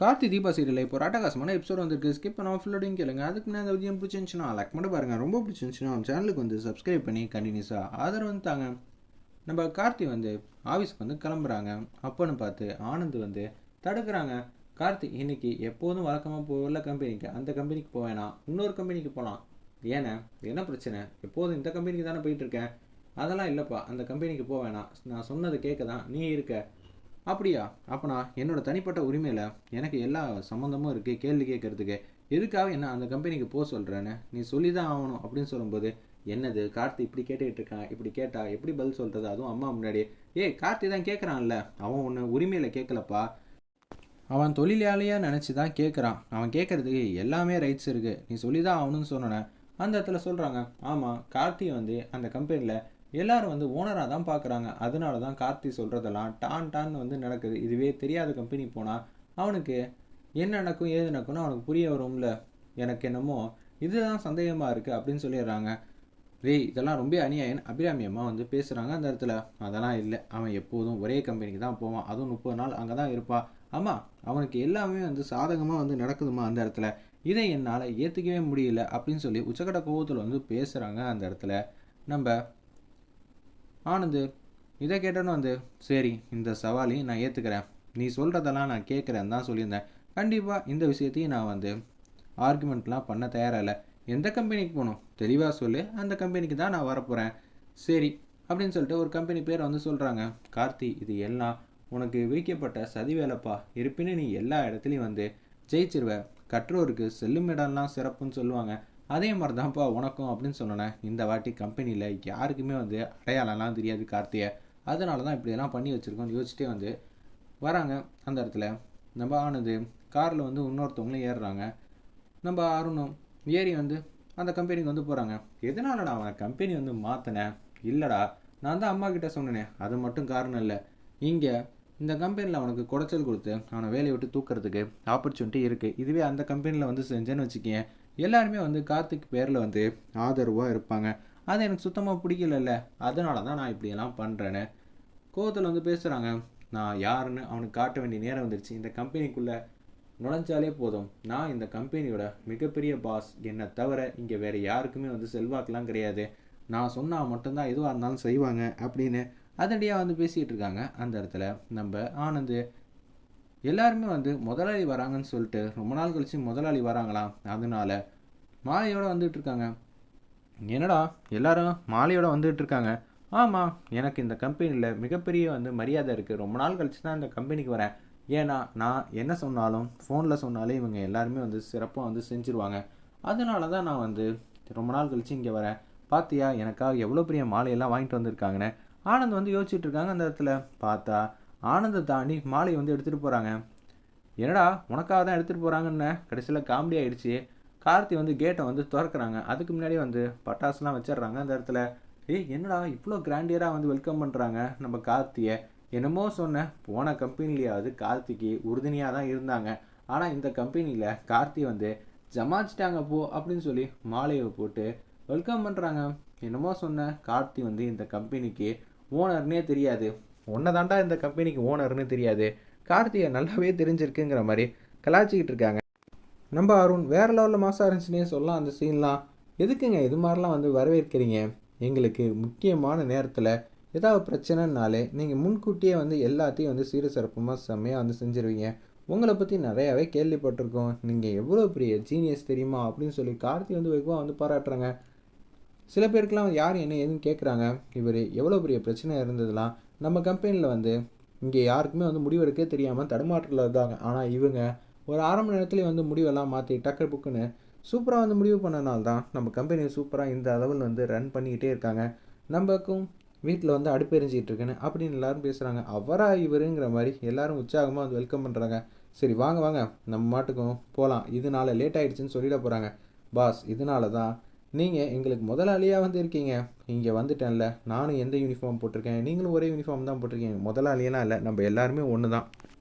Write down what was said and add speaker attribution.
Speaker 1: Karthi Deepa serial இப்போ ஒரு அட்டகாசமான எபிசோட் வந்திருக்கு. ஸ்கிப் பண்ண ஃபுல்லோடையும் கேளுங்க. அதுக்கு முன்னாடி அந்த விஜயம் பிடிச்சிருந்துச்சுன்னா லைக் மட்டும் பாருங்கள் ரொம்ப பிடிச்சிருந்துச்சுன்னா நம்ம சேனலுக்கு வந்து சப்ஸ்கிரைப் பண்ணி கண்டினியூஸாக ஆதரவு வந்து தாங்க. நம்ம கார்த்தி வந்து ஆஃபீஸ்க்கு வந்து கிளம்புறாங்க. அப்போன்னு பார்த்து ஆனந்த் வந்து தடுக்கிறாங்க. கார்த்தி இன்னைக்கு எப்போதும் வழக்கமாக போகல கம்பெனிக்கு அந்த கம்பெனிக்கு போவேனா இன்னொரு கம்பெனிக்கு போகலாம் ஏன்னா என்ன பிரச்சனை? எப்போதும் இந்த கம்பெனிக்கு தானே போயிட்டு இருக்கேன். அதெல்லாம் இல்லைப்பா. அந்த கம்பெனிக்கு போவேனா நான் சொன்னது கேட்க தான் நீ இருக்க. அப்படியா? அப்போனா என்னோட தனிப்பட்ட உரிமையில் எனக்கு எல்லா சம்மந்தமும் இருக்குது கேள்வி கேட்கறதுக்கு. எதுக்காக என்ன அந்த கம்பெனிக்கு போக சொல்கிறேன்னு நீ சொல்லி தான் ஆகணும் அப்படின்னு சொல்லும்போது என்னது? கார்த்தி இப்படி கேட்டுக்கிட்டு இருக்கான் இப்படி கேட்டா எப்படி பதில் சொல்கிறது அதுவும் அம்மா முன்னாடி ஏய் கார்த்தி தான் கேட்குறான்ல அவன் ஒன்று உரிமையில் கேட்கலப்பா அவன் தொழிலாளியாக நினச்சி தான் கேட்குறான் அவன் கேட்குறதுக்கு எல்லாமே ரைட்ஸ் இருக்குது நீ சொல்லி தான் ஆகணும்னு சொன்னேன் அந்த இடத்துல சொல்கிறாங்க ஆமாம் கார்த்தி வந்து அந்த கம்பெனியில் எல்லாரும் வந்து ஓனராக தான் பார்க்குறாங்க. அதனால தான் கார்த்தி சொல்கிறதெல்லாம் டான் டான் வந்து நடக்குது. இதுவே தெரியாத கம்பெனி போனால் அவனுக்கு என்ன நடக்கும் ஏது நடக்கும்னு அவனுக்கு புரிய வரும்ல. எனக்கு என்னமோ இதுதான் சந்தேகமாக இருக்குது அப்படின்னு சொல்லிடுறாங்க. ரேய் இதெல்லாம் ரொம்ப அநியாயம் அபிராமியம்மா வந்து பேசுகிறாங்க அந்த இடத்துல. அதெல்லாம் இல்லை. அவன் எப்போதும் ஒரே கம்பெனிக்கு தான் போவான். அதுவும் முப்பது நாள் அங்கே தான் இருப்பான் ஆமாம் அவனுக்கு எல்லாமே வந்து சாதகமாக வந்து நடக்குதுமா அந்த இடத்துல. இதை என்னால் ஏற்றுக்கவே முடியல அப்படின்னு சொல்லி உச்சக்கட்ட கோபத்தில் வந்து பேசுகிறாங்க அந்த இடத்துல. நம்ம ஆனந்து இதை கேட்டோன்னு வந்து சரி இந்த சவாலையும் நான் ஏற்றுக்கிறேன் நீ சொல்கிறதெல்லாம் நான் கேட்குறேன்னு தான் சொல்லியிருந்தேன். கண்டிப்பாக இந்த விஷயத்தையும் நான் வந்து ஆர்குமெண்ட்லாம் பண்ண தயாராக இல்லை. எந்த கம்பெனிக்கு போகணும்? தெளிவாக சொல்லு. அந்த கம்பெனிக்கு தான் நான் வரப்போகிறேன் சரி அப்படின்னு சொல்லிட்டு ஒரு கம்பெனி பேர் வந்து சொல்கிறாங்க கார்த்தி இது எல்லாம் உனக்கு விதிக்கப்பட்ட சதி வேலைப்பா. இருப்பினும் நீ எல்லா இடத்துலையும் வந்து ஜெயிச்சிருவ. கற்றோருக்கு செல்லும் இடம்லாம் சிறப்புன்னு சொல்லுவாங்க. அதே மாதிரி தான்ப்பா உனக்கும் அப்படின்னு சொன்னேன் இந்த வாட்டி கம்பெனியில் யாருக்குமே வந்து அடையாளம்லாம் தெரியாது கார்த்தியை அதனால தான் இப்படியெல்லாம் பண்ணி வச்சுருக்கோம்னு யோசிச்சுட்டே வந்து வராங்க. அந்த இடத்துல நம்ம ஆனது காரில் வந்து இன்னொருத்தவங்களும் ஏறுறாங்க. நம்ம அருணும் ஏறி வந்து அந்த கம்பெனிக்கு வந்து போகிறாங்க எதனாலடா அவனை கம்பெனி வந்து மாற்றினேன் இல்லைடா நான் தான் அம்மா கிட்ட சொன்னேனே. அது மட்டும் காரணம் இல்லை. இங்கே இந்த கம்பெனியில் அவனுக்கு குடைச்சல் கொடுத்து அவனை வேலையை விட்டு தூக்கிறதுக்கு ஆப்பர்ச்சுனிட்டி இருக்குது இதுவே அந்த கம்பெனியில் வந்து செஞ்சேன்னு வச்சுக்கேன் எல்லாருமே வந்து கார்த்திக் பேரில் வந்து ஆதரவாக இருப்பாங்க. அது எனக்கு சுத்தமாக பிடிக்கலல்ல. அதனால தான் நான் இப்படியெல்லாம் பண்ணுறேன்னு கோவத்தில் வந்து பேசுகிறாங்க நான் யாருன்னு அவனுக்கு காட்ட வேண்டிய நேரம் வந்துருச்சு. இந்த கம்பெனிக்குள்ளே நுழைஞ்சாலே போதும். நான் இந்த கம்பெனியோட மிகப்பெரிய பாஸ் என்னை தவிர இங்கே வேறு யாருக்குமே வந்து செல்வாக்கெலாம் கிடையாது. நான் சொன்னால் மட்டும்தான் எதுவாக இருந்தாலும் செய்வாங்க அப்படின்னு அதடியாக வந்து பேசிகிட்டு இருக்காங்க. அந்த இடத்துல நம்ம ஆனந்து எல்லாருமே வந்து முதலாளி வராங்கன்னு சொல்லிட்டு ரொம்ப நாள் கழிச்சு முதலாளி வராங்களாம் அதனால மாலையோட வந்துட்டு இருக்காங்க. என்னடா எல்லாரும் மாலையோட வந்துட்டு இருக்காங்க. ஆமாம் எனக்கு இந்த கம்பெனியில் மிகப்பெரிய வந்து மரியாதை இருக்குது ரொம்ப நாள் கழிச்சு தான் இந்த கம்பெனிக்கு வரேன். ஏன்னா நான் என்ன சொன்னாலும் ஃபோனில் சொன்னாலே இவங்க எல்லாருமே வந்து சிறப்பாக வந்து செஞ்சுருவாங்க. அதனால தான் நான் வந்து ரொம்ப நாள் கழிச்சு இங்கே வரேன். பார்த்தியா எனக்காக எவ்வளோ பெரிய மாலையெல்லாம் வாங்கிட்டு வந்திருக்காங்கன்னு. ஆனந்த் வந்து யோசிச்சுட்டு இருக்காங்க அந்த இடத்துல. பார்த்தா ஆனந்தை தாண்டி மாலையை வந்து எடுத்துகிட்டு போகிறாங்க என்னடா உனக்காக தான் எடுத்துகிட்டு போகிறாங்கன்னு கடைசியில் காமெடி ஆகிடுச்சி கார்த்தி வந்து கேட்டை வந்து திறக்கிறாங்க. அதுக்கு முன்னாடி வந்து பட்டாசுலாம் வச்சிடுறாங்க அந்த இடத்துல. ஏய் என்னடா இவ்வளோ கிராண்டியராக வந்து வெல்கம் பண்ணுறாங்க நம்ம கார்த்தியை? என்னமோ சொன்னேன் போன கம்பெனிலேயாவது கார்த்திக்கு உறுதுணையாக தான் இருந்தாங்க. ஆனால் இந்த கம்பெனியில் கார்த்தி வந்து ஜமாச்சிட்டாங்க போ அப்படின்னு சொல்லி மாலையை போட்டு வெல்கம் பண்ணுறாங்க என்னமோ சொன்ன கார்த்தி வந்து இந்த கம்பெனிக்கு ஓனர்னே தெரியாது. உன்னை தாண்டா இந்த கம்பெனிக்கு ஓனர்னு தெரியாது. கார்த்தியை நல்லாவே தெரிஞ்சிருக்குங்கிற மாதிரி கலாச்சிக்கிட்டு இருக்காங்க. நம்ம அருண் வேறு லெவலில் மாசாக இருந்துச்சுன்னே சொல்லலாம் அந்த சீன்லாம் எதுக்குங்க இது மாதிரிலாம் வந்து வரவேற்கிறீங்க? எங்களுக்கு முக்கியமான நேரத்தில் ஏதாவது பிரச்சனைனாலே நீங்கள் முன்கூட்டியே வந்து எல்லாத்தையும் வந்து சீர சிறப்புமாக செம்மையாக வந்து செஞ்சுருவீங்க. உங்களை பற்றி நிறையாவே கேள்விப்பட்டிருக்கோம். நீங்கள் எவ்வளோ பெரிய ஜீனியஸ் தெரியுமா? அப்படின்னு சொல்லி கார்த்தி வந்து வெகுவாக வந்து பாராட்டுறாங்க. சில பேருக்குலாம் யார் என்ன ஏதுன்னு கேட்குறாங்க இவர் எவ்வளோ பெரிய பிரச்சனை இருந்ததுலாம் நம்ம கம்பெனியில் வந்து இங்கே யாருக்குமே வந்து முடிவெடுக்க தெரியாமல் தடுமாற்றத்தில் இருந்தாங்க ஆனால் இவங்க ஒரு அரை மணி நேரத்துலேயே வந்து முடிவெல்லாம் மாற்றி டக்கர் புக்குன்னு சூப்பராக வந்து முடிவு பண்ணனால தான் நம்ம கம்பெனி சூப்பராக இந்த அளவில் வந்து ரன் பண்ணிக்கிட்டே இருக்காங்க. நம்மக்கும் வீட்டில் வந்து அடுப்பெரிஞ்சிக்கிட்டு இருக்குன்னு அப்படின்னு எல்லாரும் பேசுகிறாங்க அவரா இவருங்கிற மாதிரி எல்லாரும் உற்சாகமாக வந்து வெல்கம் பண்ணுறாங்க சரி வாங்க வாங்க நம்ம மாட்டுக்கும் போகலாம் இதனால லேட் ஆகிடுச்சின்னு சொல்லிட போகிறாங்க பாஸ் இதனால தான் நீங்கள் எங்களுக்கு முதலாளியாக வந்து இருக்கீங்க. இங்கே வந்துட்டேன்ல. நானும் எந்த யூனிஃபார்ம் போட்டிருக்கேன்? நீங்களும் ஒரே யூனிஃபார்ம் தான் போட்டிருக்கீங்க. முதலாளியெல்லாம் இல்லை. நம்ம எல்லாருமே ஒன்று தான்